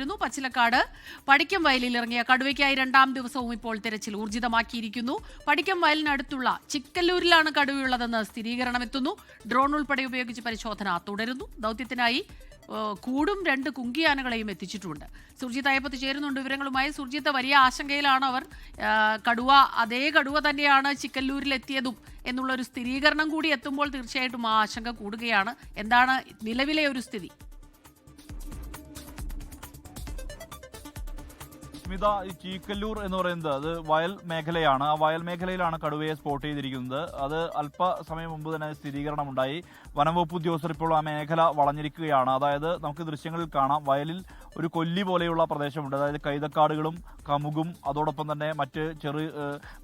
രുന്നു പച്ചിലക്കാട്. പടിക്കം വയലിൽ ഇറങ്ങിയ കടുവയ്ക്കായി രണ്ടാം ദിവസവും ഇപ്പോൾ തിരച്ചിൽ ഊർജിതമാക്കിയിരിക്കുന്നു. പടിക്കം വയലിനടുത്തുള്ള ചിക്കല്ലൂരിലാണ് കടുവയുള്ളതെന്ന് സ്ഥിരീകരണം എത്തുന്നു ഡ്രോൺ ഉൾപ്പെടെ ഉപയോഗിച്ച് പരിശോധന തുടരുന്നു. ദൗത്യത്തിനായി കൂടും രണ്ട് കുങ്കിയാനകളെയും എത്തിച്ചിട്ടുണ്ട്. സുർജിത്ത് അയ്യപ്പത്ത് ചേരുന്നുണ്ട് വിവരങ്ങളുമായി. സുർജിത്ത് വലിയ ആശങ്കയിലാണ് അവർ. കടുവ അതേ കടുവ തന്നെയാണ് ചിക്കല്ലൂരിലെത്തിയതും എന്നുള്ള ഒരു സ്ഥിരീകരണം കൂടി എത്തുമ്പോൾ തീർച്ചയായിട്ടും ആ ആശങ്ക കൂടുകയാണ്. എന്താണ് നിലവിലെ ഒരു സ്ഥിതി? സ്മിത ഈ ചീക്കല്ലൂർ എന്ന് പറയുന്നത് അത് വയൽ മേഖലയാണ്. ആ വയൽ മേഖലയിലാണ് കടുവയെ സ്പോട്ട് ചെയ്തിരിക്കുന്നത്. അത് അല്പസമയം മുമ്പ് തന്നെ സ്ഥിരീകരണം ഉണ്ടായി വനംവകുപ്പ് ഉദ്യോഗസ്ഥർ ഇപ്പോൾ ആ മേഖല വളഞ്ഞിരിക്കുകയാണ്. അതായത് നമുക്ക് ദൃശ്യങ്ങളിൽ കാണാം. വയലിൽ ഒരു കൊല്ലി പോലെയുള്ള പ്രദേശമുണ്ട്. അതായത് കൈതക്കാടുകളും കമുകും അതോടൊപ്പം തന്നെ മറ്റ് ചെറു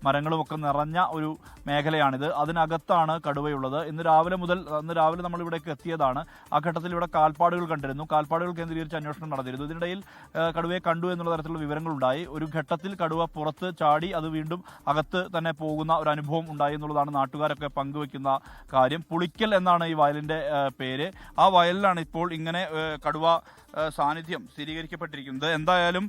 മരങ്ങളുമൊക്കെ നിറഞ്ഞ ഒരു മേഖലയാണിത്. അതിനകത്താണ് കടുവയുള്ളത്. ഇന്ന് രാവിലെ മുതൽ അന്ന് രാവിലെ നമ്മൾ ഇവിടേക്ക് എത്തിയതാണ്. ആ ഘട്ടത്തിൽ ഇവിടെ കാൽപ്പാടുകൾ കണ്ടിരുന്നു. കാൽപ്പാടുകൾ കേന്ദ്രീകരിച്ച് അന്വേഷണം നടന്നിരുന്നു. ഇതിനിടയിൽ കടുവയെ കണ്ടു എന്നുള്ള തരത്തിലുള്ള വിവരങ്ങളുണ്ടായി. ഒരു ഘട്ടത്തിൽ കടുവ പുറത്ത് ചാടി അത് വീണ്ടും അകത്ത് തന്നെ പോകുന്ന ഒരു അനുഭവം ഉണ്ടായി എന്നുള്ളതാണ് നാട്ടുകാരൊക്കെ പങ്കുവെക്കുന്ന കാര്യം. പുളിക്കൽ എന്നാണ് ഈ വയലിന്റെ പേര്. ആ വയലിലാണ് ഇപ്പോൾ ഇങ്ങനെ കടുവ സാന്നിധ്യം സ്ഥിരീകരിക്കപ്പെട്ടിരിക്കുന്നത്. എന്തായാലും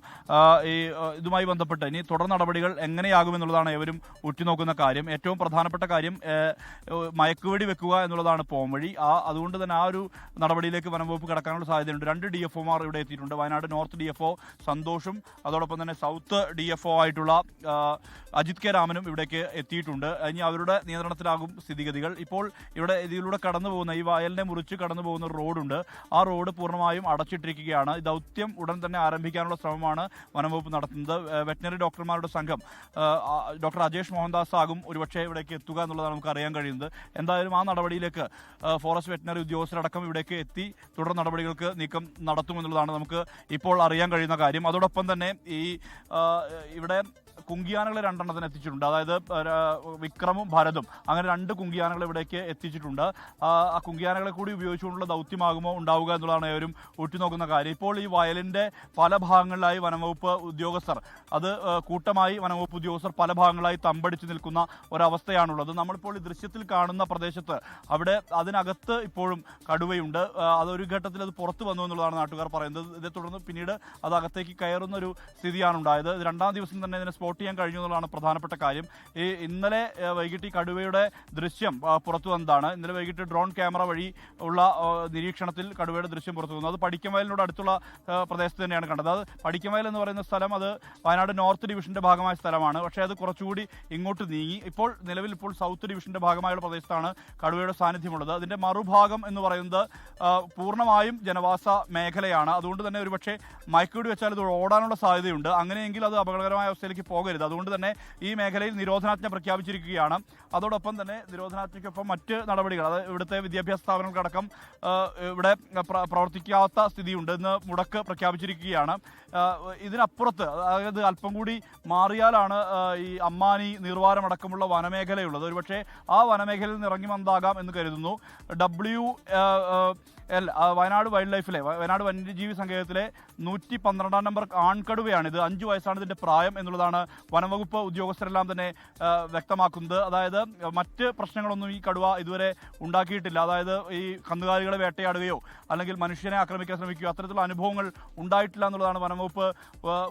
ഈ ഇതുമായി ബന്ധപ്പെട്ട് ഇനി തുടർ നടപടികൾ എങ്ങനെയാകുമെന്നുള്ളതാണ് ഏവരും ഉറ്റുനോക്കുന്ന കാര്യം. ഏറ്റവും പ്രധാനപ്പെട്ട കാര്യം മയക്കുവെടി വെക്കുക എന്നുള്ളതാണ് പോംവഴി ആ അതുകൊണ്ട് തന്നെ ആ ഒരു നടപടിയിലേക്ക് വനംവകുപ്പ് കടക്കാനുള്ള സാധ്യതയുണ്ട്. രണ്ട് ഡി എഫ് ഒമാർ ഇവിടെ എത്തിയിട്ടുണ്ട്. Wayanad north D F O സന്തോഷും അതോടൊപ്പം തന്നെ സൗത്ത് ഡി എഫ് ഒ ആയിട്ടുള്ള അജിത് കെ രാമനും ഇവിടേക്ക് എത്തിയിട്ടുണ്ട്. ഇനി അവരുടെ നിയന്ത്രണത്തിലാകും സ്ഥിതിഗതികൾ. ഇപ്പോൾ ഇവിടെ ഇതിലൂടെ കടന്നു പോകുന്ന ഈ വയലിനെ മുറിച്ച് കടന്നു പോകുന്ന റോഡുണ്ട്. ആ റോഡ് പൂർണമായും അടച്ചിട്ടിരിക്കുകയാണ് ഈ ദൗത്യം ഉടൻ തന്നെ ആരംഭിക്കാനുള്ള ശ്രമമാണ് വനംവകുപ്പ് നടത്തുന്നത്. വെറ്റിനറി ഡോക്ടർമാരുടെ സംഘം ഡോക്ടർ അജേഷ് മോഹൻദാസ് ആകും ഒരുപക്ഷെ ഇവിടേക്ക് എത്തുക എന്നുള്ളതാണ് നമുക്ക് അറിയാൻ കഴിയുന്നത്. എന്തായാലും ആ നടപടിയിലേക്ക് ഫോറസ്റ്റ് വെറ്റിനറി ഉദ്യോഗസ്ഥരടക്കം ഇവിടേക്ക് എത്തി. തുടർ നടപടികൾക്ക് നീക്കം നടത്തുമെന്നുള്ളതാണ് നമുക്ക് ഇപ്പോൾ അറിയാൻ കഴിയുന്ന കാര്യം. അതോടൊപ്പം തന്നെ ഈ ഇവിടെ കുങ്കിയാനകളെ രണ്ടെണ്ണത്തിന് എത്തിച്ചിട്ടുണ്ട്. അതായത് വിക്രമും ഭരതും. അങ്ങനെ രണ്ട് കുങ്കിയാനകൾ ഇവിടേക്ക് എത്തിച്ചിട്ടുണ്ട്. ആ കുങ്കിയാനകളെ കൂടി ഉപയോഗിച്ചുകൊണ്ടുള്ള ദൗത്യമാകുമോ ഉണ്ടാവുക എന്നുള്ളതാണ് ഏവരും ഉറ്റുനോക്കുന്ന കാര്യം. ഇപ്പോൾ ഈ വയലിന്റെ പല ഭാഗങ്ങളിലായി വനംവകുപ്പ് ഉദ്യോഗസ്ഥർ അത് കൂട്ടമായി വനംവകുപ്പ് ഉദ്യോഗസ്ഥർ പല ഭാഗങ്ങളായി തമ്പടിച്ച് നിൽക്കുന്ന ഒരവസ്ഥയാണുള്ളത്. നമ്മളിപ്പോൾ ഈ ദൃശ്യത്തിൽ കാണുന്ന പ്രദേശത്ത് അവിടെ അതിനകത്ത് ഇപ്പോഴും കടുവയുണ്ട്. അതൊരു ഘട്ടത്തിൽ അത് പുറത്തു വന്നു എന്നുള്ളതാണ് നാട്ടുകാർ പറയുന്നത്. ഇതേ തുടർന്ന് പിന്നീട് അത് അകത്തേക്ക് കയറുന്ന ഒരു സ്ഥിതിയാണ് ഉണ്ടായത് രണ്ടാം ദിവസം തന്നെ ഇതിനെ സ്പോട്ട് ചെയ്യാൻ കഴിഞ്ഞു എന്നുള്ളതാണ് പ്രധാനപ്പെട്ട കാര്യം. ഈ ഇന്നലെ വൈകിട്ട് ഈ കടുവയുടെ ദൃശ്യം പുറത്തു വന്നതാണ്. ഇന്നലെ വൈകിട്ട് ഡ്രോൺ ക്യാമറ വഴി ഉള്ള നിരീക്ഷണത്തിൽ കടുവയുടെ ദൃശ്യം പുറത്തു വന്നു. അത് പടിക്കമയലിനോട് അടുത്തുള്ള പ്രദേശത്ത് തന്നെയാണ് കണ്ടത്. അത് പടിക്കമയൽ എന്ന് പറയുന്ന സ്ഥലം അത് വയനാട് നോർത്ത് ഡിവിഷന്റെ ഭാഗമായ സ്ഥലമാണ്. പക്ഷേ അത് കുറച്ചുകൂടി ഇങ്ങോട്ട് നീങ്ങി. ഇപ്പോൾ നിലവിൽ ഇപ്പോൾ സൗത്ത് ഡിവിഷന്റെ ഭാഗമായുള്ള പ്രദേശത്താണ് കടുവയുടെ സാന്നിധ്യമുള്ളത്. അതിന്റെ മറുഭാഗം എന്ന് പറയുന്നത് പൂർണമായും ജനവാസ മേഖലയാണ്. അതുകൊണ്ട് തന്നെ ഒരുപക്ഷെ മയക്കൂടി വെച്ചാൽ ഇത് ഓടാനുള്ള സാധ്യതയുണ്ട്. അങ്ങനെയെങ്കിൽ അത് അപകടകരമായ അവസ്ഥയിലേക്ക് പോകരുത്. അതുകൊണ്ട് തന്നെ ഈ മേഖലയിൽ നിരോധനാജ്ഞ പ്രഖ്യാപിച്ചിരിക്കുകയാണ്. അതോടൊപ്പം തന്നെ നിരോധനാജ്ഞയ്ക്കൊപ്പം മറ്റ് നടപടികൾ അത് ഇവിടുത്തെ വിദ്യാഭ്യാസ സ്ഥാപനങ്ങൾക്കടക്കം ഇവിടെ പ്ര- പ്രവർത്തിക്കാത്ത സ്ഥിതിയുണ്ട്. ഇന്ന് മുടക്ക് പ്രഖ്യാപിച്ചിരിക്കുകയാണ്. ഇതിനപ്പുറത്ത് അതായത് അല്പം കൂടി മാറിയാലാണ് ഈ അമ്മാനി നീർവാരമടക്കമുള്ള വനമേഖലയുള്ളത്. ഒരുപക്ഷെ ആ വനമേഖലയിൽ നിന്ന് ഇറങ്ങി വന്നാകാം എന്ന് കരുതുന്നു. ഡബ്ല്യു എൽ വയനാട് വൈൽഡ് ലൈഫിലെ വയനാട് വന്യജീവി സങ്കേതത്തിലെ നൂറ്റി പന്ത്രണ്ടാം നമ്പർ ആൺകടുവയാണ് ഇത്. അഞ്ചു വയസ്സാണ് ഇതിന്റെ പ്രായം എന്നുള്ളതാണ് വനംവകുപ്പ് ഉദ്യോഗസ്ഥരെല്ലാം തന്നെ വ്യക്തമാക്കുന്നത്. അതായത് മറ്റ് പ്രശ്നങ്ങളൊന്നും ഈ കടുവ ഇതുവരെ ഉണ്ടാക്കിയിട്ടില്ല. അതായത് ഈ കന്നുകാലികളെ വേട്ടയാടുകയോ അല്ലെങ്കിൽ മനുഷ്യനെ ആക്രമിക്കാൻ ശ്രമിക്കുകയോ അത്തരത്തിലുള്ള അനുഭവങ്ങൾ ഉണ്ടായിട്ടില്ല എന്നുള്ളതാണ് വനംവകുപ്പ്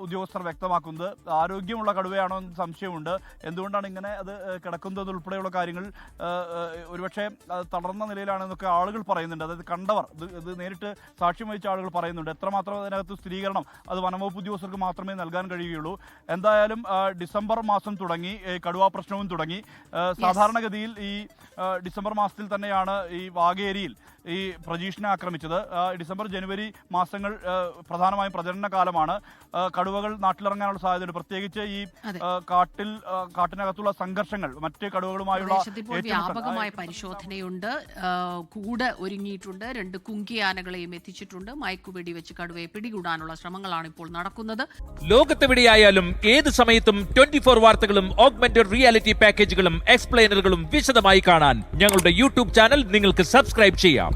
ഉദ്യോഗസ്ഥർ വ്യക്തമാക്കുന്നത്. ആരോഗ്യമുള്ള കടുവയാണോ എന്ന് സംശയമുണ്ട്. എന്തുകൊണ്ടാണ് ഇങ്ങനെ അത് കിടക്കുന്നത് ഉൾപ്പെടെയുള്ള കാര്യങ്ങൾ ഒരുപക്ഷെ തളർന്ന നിലയിലാണെന്നൊക്കെ ആളുകൾ പറയുന്നുണ്ട്. അതായത് കണ്ടവർ ഇത് നേരിട്ട് സാക്ഷ്യം വഹിച്ച ആളുകൾ പറയുന്നുണ്ട്. എത്രമാത്രം അതിനകത്ത് സ്ഥിരീകരണം അത് വനംവകുപ്പ് ഉദ്യോഗസ്ഥർക്ക് മാത്രമേ നൽകാൻ കഴിയുകയുള്ളൂ. എന്തായാലും ഡിസംബർ മാസം തുടങ്ങി കടുവാ പ്രശ്നവും തുടങ്ങി. സാധാരണഗതിയിൽ ഈ ഡിസംബർ മാസത്തിൽ തന്നെയാണ് ഈ വാഗേരിയിൽ ഈ പ്രജീഷിനെ ആക്രമിച്ചത്. ഡിസംബർ ജനുവരി മാസങ്ങൾ പ്രധാനമായും പ്രചരണ കാലമാണ് കടുവകൾ നാട്ടിലിറങ്ങാനുള്ള സാധ്യതയുണ്ട്. പ്രത്യേകിച്ച് ഈ കാട്ടിൽ കാട്ടിനകത്തുള്ള സംഘർഷങ്ങൾ മറ്റ് കടുവകളുമായുള്ള. വ്യാപകമായ പരിശോധനയുണ്ട്. കൂടെ കൂട് ഒരുങ്ങിയിട്ടുണ്ട്. രണ്ട് കുങ്കിയാനകളെയും എത്തിച്ചിട്ടുണ്ട്. മയക്കുവെടി വെച്ച് കടുവയെ പിടികൂടാനുള്ള ശ്രമങ്ങളാണ് ഇപ്പോൾ നടക്കുന്നത്. ലോകത്തെവിടെയായാലും ഏത് സമയത്തും ട്വന്റി ഫോർ വാർത്തകളും ഓഗ്മെന്റഡ് റിയാലിറ്റി പാക്കേജുകളും എക്സ്പ്ലെയിനറുകളും വിശദമായി കാണാൻ ഞങ്ങളുടെ യൂട്യൂബ് ചാനൽ നിങ്ങൾക്ക് സബ്സ്ക്രൈബ് ചെയ്യാം.